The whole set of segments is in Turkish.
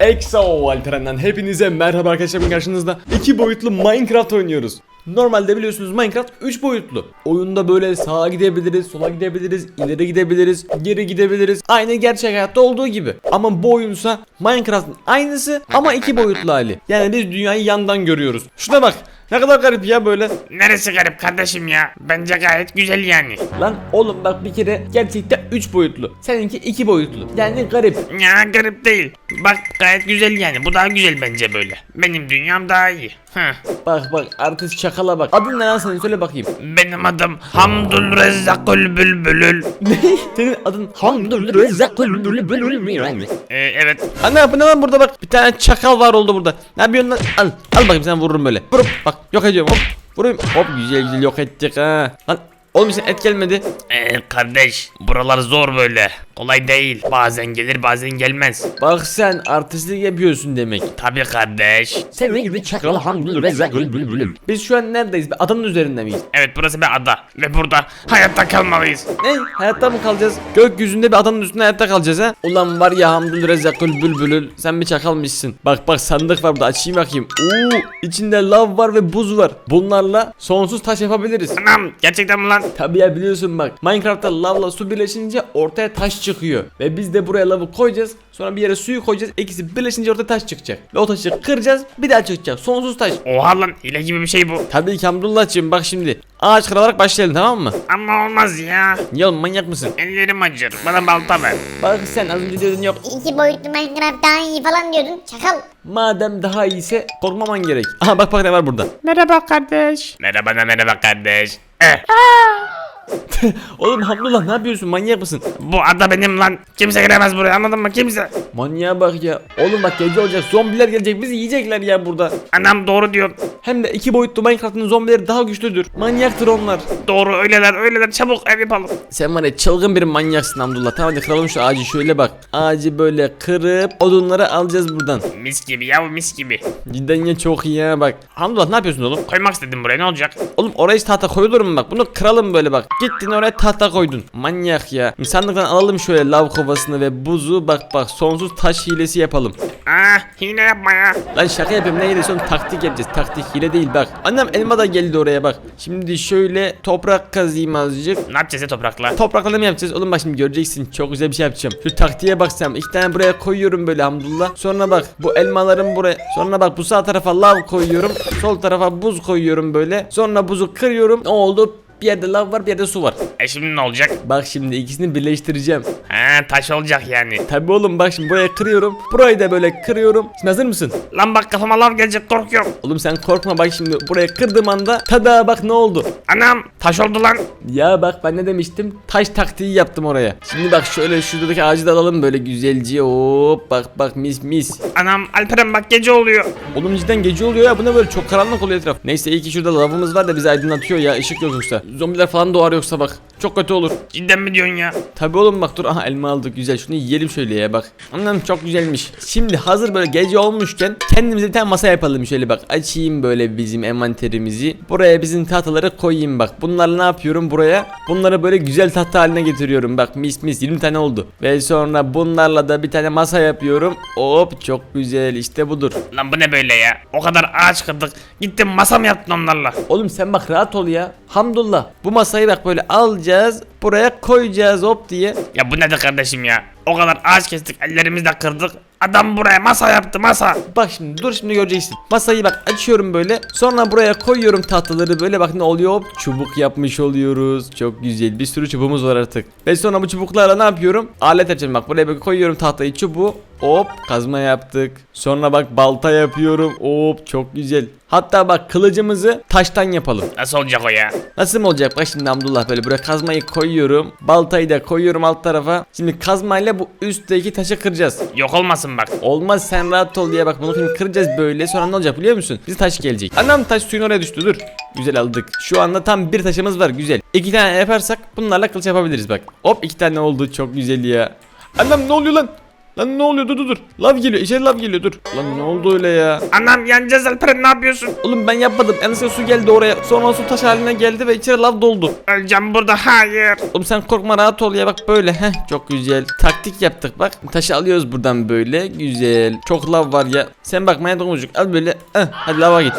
Exo Alperen'den hepinize merhaba arkadaşlar bugün karşınızda iki boyutlu Minecraft oynuyoruz. Normalde biliyorsunuz Minecraft 3 boyutlu. Oyunda böyle sağa gidebiliriz, sola gidebiliriz, ileri gidebiliriz, geri gidebiliriz. Aynı gerçek hayatta olduğu gibi. Ama bu oyunsa Minecraft'ın aynısı ama iki boyutlu hali. Yani biz dünyayı yandan görüyoruz. Şuna bak. Ne kadar garip ya böyle. Neresi garip kardeşim ya? Bence gayet güzel yani. Lan oğlum bak bir kere gerçekten 3 boyutlu. Seninki 2 boyutlu. Yani garip. Ya garip değil. Bak gayet güzel yani. Bu daha güzel bence böyle. Benim dünyam daha iyi. Heh. Bak bak artist çakala bak. Adın ne lan senin söyle bakayım. Benim adım Hamdul Rezzakul Bülbülül. Ne? Senin adın Ee, evet. Anne bu ne lan burada bak. Bir tane çakal var oldu burada. Ne yapıyorsun lan? Al. Al bakayım sen vururum böyle. Vurup bak yok ediyorum hop. Vurayım. Hop güzel güzel yok ettik ha. Lan oğlum sen et gelmedi. Ee, kardeş buralar zor böyle. Kolay değil. Bazen gelir bazen gelmez. Bak sen artistlik yapıyorsun demek. Tabii kardeş. Biz şu an neredeyiz? Bir adanın üzerinde miyiz? Evet burası bir ada. Ve burada hayatta kalmalıyız. Ne? Hayatta mı kalacağız? Gökyüzünde bir adanın üstünde hayatta kalacağız ha? Ulan var ya Hamdül Rezzakül Bülbülül sen bir çakalmışsın. Bak bak sandık var burada açayım bakayım. Oo içinde lav var ve buz var. Bunlarla sonsuz taş yapabiliriz. Anam gerçekten mi lan? Tabi ya biliyorsun bak Minecraft'ta lavla su birleşince ortaya taş çıkıyor. Ve biz de buraya lavı koyacağız. Sonra bir yere suyu koyacağız. İkisi birleşince ortaya taş çıkacak. Ve o taşı kıracağız bir daha çıkacak. Sonsuz taş. Oha lan hile gibi bir şey bu. Tabii ki Hamdullah'cığım bak şimdi. Ağaç kırarak başlayalım tamam mı? Ama olmaz ya. Ya oğlum manyak mısın? Ellerim acır. Bana balta ver. Bak sen az önce diyordun yok. İki boyutlu Minecraft daha iyi falan diyordun. Çakal. Madem daha iyiyse korkmaman gerek. Aha bak bak ne var burada. Merhaba kardeş. Merhaba da merhaba kardeş. Eh. Ah. Oğlum Hamdullah ne yapıyorsun manyak mısın? bu ada benim lan. Kimse giremez buraya anladın mı kimse. Manyağa bak ya. Oğlum bak gece olacak zombiler gelecek bizi yiyecekler ya burada. Anam doğru diyor. Hem de iki boyutlu Minecraft'ın zombileri daha güçlüdür. Manyaktır onlar. Doğru öyleler öyleler çabuk ev yapalım. Sen var ya çılgın bir manyaksın Hamdullah. Tamam hadi kıralım şu ağacı şöyle bak. Ağacı böyle kırıp odunları alacağız buradan. Mis gibi ya mis gibi. Cidden ya çok iyi ya bak. Hamdullah ne yapıyorsun oğlum? Koymak istedim buraya ne olacak? Oğlum oraya hiç tahta koyulur mu bak? Bunu kıralım böyle bak. Gittin oraya tahta koydun. Manyak ya. Sandıktan alalım şöyle lav kovasını ve buzu. Bak bak sonsuz taş hilesi yapalım. Ah hile yapma ya. Lan şaka yapıyorum ne hilesi oğlum taktik yapacağız. Taktik hile değil bak. Annem elma da geldi oraya bak. Şimdi şöyle toprak kazayım azıcık. Ne yapacağız ya toprakla? Toprakla mı yapacağız? Oğlum bak şimdi göreceksin. Çok güzel bir şey yapacağım. Şu taktiğe bak sen. İki tane buraya koyuyorum böyle hamdullah. Sonra bak bu elmalarım buraya. Sonra bak bu sağ tarafa lav koyuyorum. Sol tarafa buz koyuyorum böyle. Sonra buzu kırıyorum. Ne oldu? Bir yerde lav var bir yerde su var. E şimdi ne olacak? Bak şimdi ikisini birleştireceğim. Ha taş olacak yani. Tabi oğlum bak şimdi buraya kırıyorum. Burayı da böyle kırıyorum. Şimdi hazır mısın? Lan bak kafama lav gelecek korkuyorum. Oğlum sen korkma bak şimdi buraya kırdığım anda tada bak ne oldu? Anam taş oldu lan. Ya bak ben ne demiştim? Taş taktiği yaptım oraya. Şimdi bak şöyle şuradaki ağacı da alalım böyle güzelce. Hop bak bak mis mis. Anam Alperen bak gece oluyor. Oğlum cidden gece oluyor ya bu ne böyle çok karanlık oluyor etraf. Neyse iyi ki şurada lavımız var da bizi aydınlatıyor ya ışık yok yoksa. Zombiler falan doğar yoksa bak. Çok kötü olur. Cidden mi diyorsun ya? Tabi oğlum bak dur aha elma aldık güzel şunu yiyelim şöyle ya bak. Anlam çok güzelmiş. Şimdi hazır böyle gece olmuşken kendimize bir tane masa yapalım şöyle bak. Açayım böyle bizim envanterimizi. Buraya bizim tahtaları koyayım bak. Bunları ne yapıyorum buraya? Bunları böyle güzel tahta haline getiriyorum bak mis mis 20 tane oldu. Ve sonra bunlarla da bir tane masa yapıyorum. Hop çok güzel işte budur. Lan bu ne böyle ya? O kadar ağaç kırdık. Gittin masa mı yaptın onlarla? Oğlum sen bak rahat ol ya. Hamdullah. Bu masayı bak böyle alacağız. Buraya koyacağız hop diye. Ya bu nedir kardeşim ya? O kadar ağaç kestik ellerimizle kırdık. Adam buraya masa yaptı masa. Bak şimdi dur şimdi göreceksin. Masayı bak açıyorum böyle. Sonra buraya koyuyorum tahtaları böyle bak ne oluyor? Çubuk yapmış oluyoruz. Çok güzel. Bir sürü çubuğumuz var artık. Ve sonra bu çubuklarla ne yapıyorum? Alet açıyorum bak buraya böyle koyuyorum tahtayı çubuğu. Hop kazma yaptık. Sonra bak balta yapıyorum. Hop çok güzel. Hatta bak kılıcımızı taştan yapalım. Nasıl olacak o ya? Nasıl mı olacak? Bak şimdi Abdullah böyle buraya kazmayı koyuyorum. Baltayı da koyuyorum alt tarafa. Şimdi kazmayla bu üstteki taşı kıracağız. Yok olmasın bak. Olmaz sen rahat ol diye bak bunu şimdi kıracağız böyle sonra ne olacak biliyor musun? Bize taş gelecek. Anam taş suyun oraya düştü dur. Güzel aldık. Şu anda tam bir taşımız var güzel. İki tane yaparsak bunlarla kılıç yapabiliriz bak. Hop iki tane oldu çok güzel ya. Anam ne oluyor lan? Lan ne oluyor dur dur dur. Lav geliyor içeri lav geliyor dur. Lan ne oldu öyle ya? Anam yanacağız Alperen ne yapıyorsun? Oğlum ben yapmadım. Yanlışlıkla su geldi oraya. Sonra su taş haline geldi ve içeri lav doldu. Öleceğim burada hayır. Oğlum sen korkma rahat ol ya bak böyle. Heh çok güzel. Taktik yaptık bak. Taşı alıyoruz buradan böyle. Güzel. Çok lav var ya. Sen bak manyak domuzcuk al böyle. Heh, hadi lava git.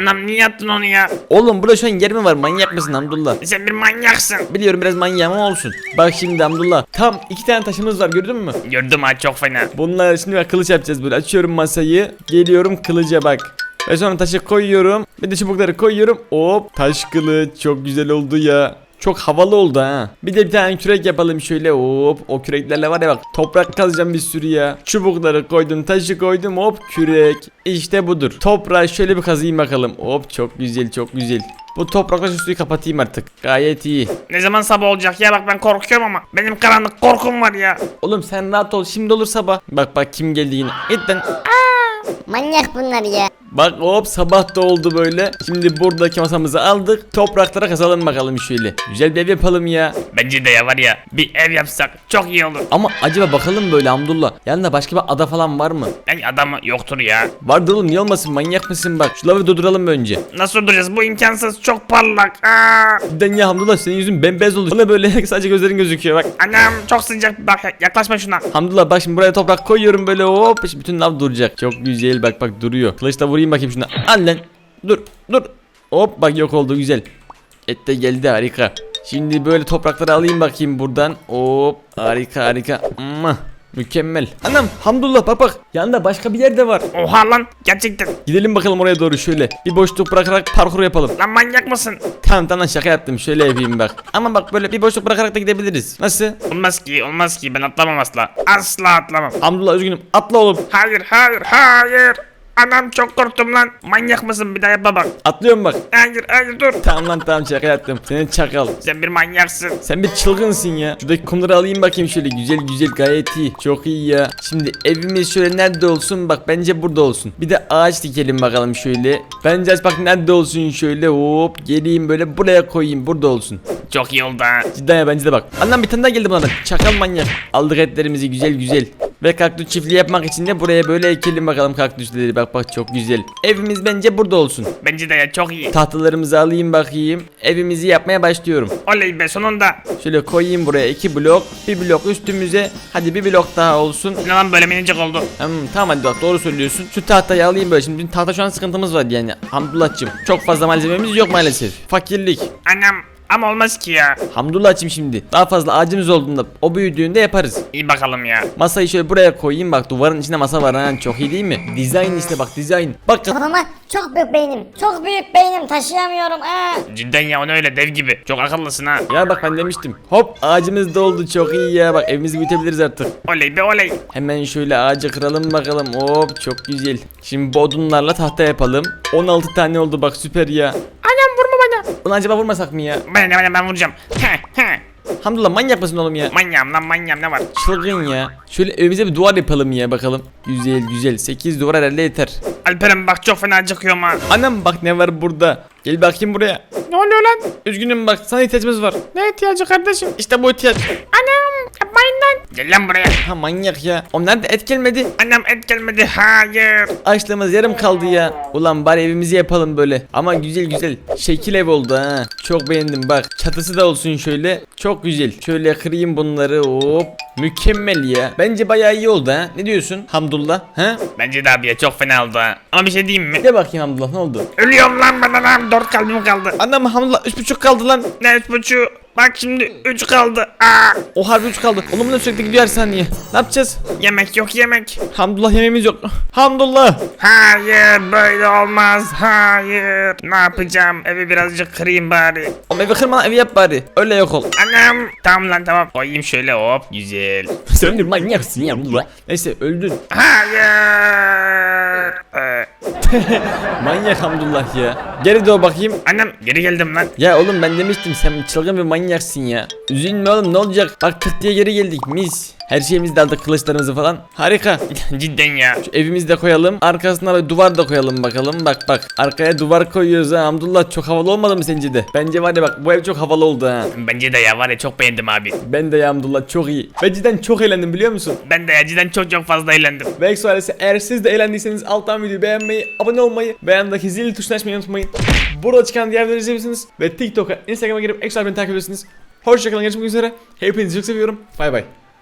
Anam niye yaptın onu ya? Oğlum burada şu an yer mi var? Manyak mısın Hamdullah? Sen bir manyaksın. Biliyorum biraz manyağım ama olsun. Bak şimdi Hamdullah. Tam iki tane taşımız var gördün mü? Gördüm ha çok fena. Bunlar şimdi bak kılıç yapacağız böyle. Açıyorum masayı. Geliyorum kılıca bak. Ve sonra taşı koyuyorum. Bir de çubukları koyuyorum. Hop taş kılıç çok güzel oldu ya. Çok havalı oldu ha. Bir de bir tane kürek yapalım şöyle. Hop o küreklerle var ya bak toprak kazacağım bir sürü ya. Çubukları koydum, taşı koydum. Hop kürek. İşte budur. Toprağı şöyle bir kazıyım bakalım. Hop çok güzel, çok güzel. Bu toprakla şu suyu kapatayım artık. Gayet iyi. Ne zaman sabah olacak ya bak ben korkuyorum ama. Benim karanlık korkum var ya. Oğlum sen rahat ol. Şimdi olur sabah. Bak bak kim geldi yine. Git lan. Manyak bunlar ya. Bak hop sabah da oldu böyle. Şimdi buradaki masamızı aldık. Topraklara kazalım bakalım şöyle. Güzel bir ev yapalım ya. Bence de ya var ya bir ev yapsak çok iyi olur. Ama acaba bakalım böyle Hamdullah. Yanında başka bir ada falan var mı? Yani adamı yoktur ya. Vardır oğlum niye olmasın manyak mısın bak. Şu lavı durduralım önce. Nasıl duracağız bu imkansız çok parlak. Aa! Cidden ya Hamdullah senin yüzün bembeyaz oldu. Bana böyle sadece gözlerin gözüküyor bak. Anam çok sıcak bak yaklaşma şuna. Hamdullah bak şimdi buraya toprak koyuyorum böyle hop şimdi bütün lav duracak. Çok güzel bak bak duruyor. Kılıçla vurayım bakayım şuna. Al lan. Dur dur. Hop bak yok oldu güzel. Et de geldi harika. Şimdi böyle toprakları alayım bakayım buradan. Hop harika harika. Mwah, Mükemmel. Anam hamdullah bak bak. Yanında başka bir yer de var. Oha lan gerçekten. Gidelim bakalım oraya doğru şöyle. Bir boşluk bırakarak parkur yapalım. Lan manyak mısın? Tamam tamam şaka yaptım. Şöyle yapayım bak. Ama bak böyle bir boşluk bırakarak da gidebiliriz. Nasıl? Olmaz ki olmaz ki ben atlamam asla. Asla atlamam. Hamdullah üzgünüm. Atla oğlum. Hayır hayır hayır. Anam çok korktum lan. Manyak mısın bir daha yapma bak. Atlıyorum bak. Hayır hayır dur. Tamam lan tamam şaka yaptım. Senin çakal. Sen bir manyaksın. Sen bir çılgınsın ya. Şuradaki kumları alayım bakayım şöyle güzel güzel gayet iyi. Çok iyi ya. Şimdi evimiz şöyle nerede olsun? Bak bence burada olsun. Bir de ağaç dikelim bakalım şöyle. Bence ağaç bak nerede olsun şöyle hop geleyim böyle buraya koyayım burada olsun. Çok iyi oldu ha. Cidden ya bence de bak. Anlam bir tane daha geldi bunlardan. Çakal manyak. Aldık etlerimizi güzel güzel. Ve kaktüs çiftliği yapmak için de buraya böyle ekelim bakalım kaktüsleri. Bak bak çok güzel. Evimiz bence burada olsun. Bence de ya çok iyi. Tahtalarımızı alayım bakayım. Evimizi yapmaya başlıyorum. Oley be sonunda. Şöyle koyayım buraya iki blok. Bir blok üstümüze. Hadi bir blok daha olsun. Ne lan böyle minicik oldu. Hmm, tamam hadi bak doğru söylüyorsun. Şu tahtayı alayım böyle. Şimdi tahta şu an sıkıntımız var yani. Hamdullah'cığım. Çok fazla malzememiz yok maalesef. Fakirlik. Anam ama olmaz ki ya. Hamdullah'cığım şimdi. Daha fazla ağacımız olduğunda o büyüdüğünde yaparız. İyi bakalım ya. Masayı şöyle buraya koyayım bak duvarın içinde masa var ha çok iyi değil mi? Dizayn işte bak dizayn. Bak Kafama çok büyük beynim. Çok büyük beynim taşıyamıyorum. Aa. Cidden ya onu öyle dev gibi. Çok akıllısın ha. ya bak ben demiştim. Hop ağacımız da oldu çok iyi ya bak evimizi büyütebiliriz artık. Oley be oley. Hemen şöyle ağacı kıralım bakalım. Hop çok güzel. Şimdi bu odunlarla tahta yapalım. 16 tane oldu bak süper ya. Bana. Ulan acaba vurmasak mı ya? Ben ben, ben vuracağım. Heh, heh. Hamdullah manyak mısın oğlum ya? Manyağım lan manyağım ne var? Çılgın ya. Şöyle evimize bir duvar yapalım ya bakalım. Güzel güzel. 8 duvar herhalde yeter. Alperen bak çok fena acıkıyorum ha. Anam bak ne var burada. Gel bakayım buraya. Ne oluyor lan? Üzgünüm bak sana ihtiyacımız var. Ne ihtiyacı kardeşim? İşte bu ihtiyaç. Anam yapmayın lan. Gel lan buraya. Ha manyak ya. O nerede et gelmedi? Anam et gelmedi hayır. Açlığımız yarım kaldı ya. Ulan bari evimizi yapalım böyle. Ama güzel güzel. Şekil ev oldu ha. Çok beğendim bak. Çatısı da olsun şöyle. Çok güzel. Şöyle kırayım bunları. Hop. Mükemmel ya. Bence bayağı iyi oldu ha. Ne diyorsun Hamdullah? Ha? Bence de abiye çok fena oldu ha. Ama bir şey diyeyim mi? De bakayım Hamdullah ne oldu? Ölüyorum lan ben lan. Dört kalbim kaldı. Anam Hamdullah üç buçuk kaldı lan. Ne üç buçuğu? Bak şimdi üç kaldı. Aa, O harbi üç kaldı. Oğlum ne sürekli gidiyor her saniye. Ne yapacağız? yemek yok yemek. Hamdullah yemeğimiz yok. Hamdullah. Hayır böyle olmaz. Hayır. Ne yapacağım? Evi birazcık kırayım bari. Oğlum evi kırma lan, evi yap bari. Öyle yok ol. Anam. Tamam lan tamam. Koyayım şöyle hop. Güzel. Sen bir manyaksın ya. Neyse öldün. Hayır. Ee, Manyak Hamdullah ya. Geri doğ bakayım. annem geri geldim lan. Ya oğlum ben demiştim sen çılgın bir manyaksın ya. Üzülme oğlum ne olacak? Bak tık diye geri geldik mis. Her şeyimizi de aldık kılıçlarımızı falan. Harika. Cidden ya. Şu evimizi de koyalım. Arkasına bir duvar da koyalım bakalım. Bak bak. Arkaya duvar koyuyoruz ha. Hamdullah çok havalı olmadı mı sence de? Bence var ya bak bu ev çok havalı oldu ha. Bence de ya var ya çok beğendim abi. Ben de ya Hamdullah çok iyi. Ben cidden çok eğlendim biliyor musun? Ben de ya cidden çok çok fazla eğlendim. Ve Exo ailesi eğer siz de eğlendiyseniz alttan videoyu beğenmeyi, abone olmayı ve yanındaki zil tuşunu açmayı unutmayın. Burada çıkan diğer videoları izleyebilirsiniz ve TikTok'a, Instagram'a girip Exo aileni takip edebilirsiniz. Hoşçakalın görüşmek üzere. Hepinizi çok seviyorum. Bay bay.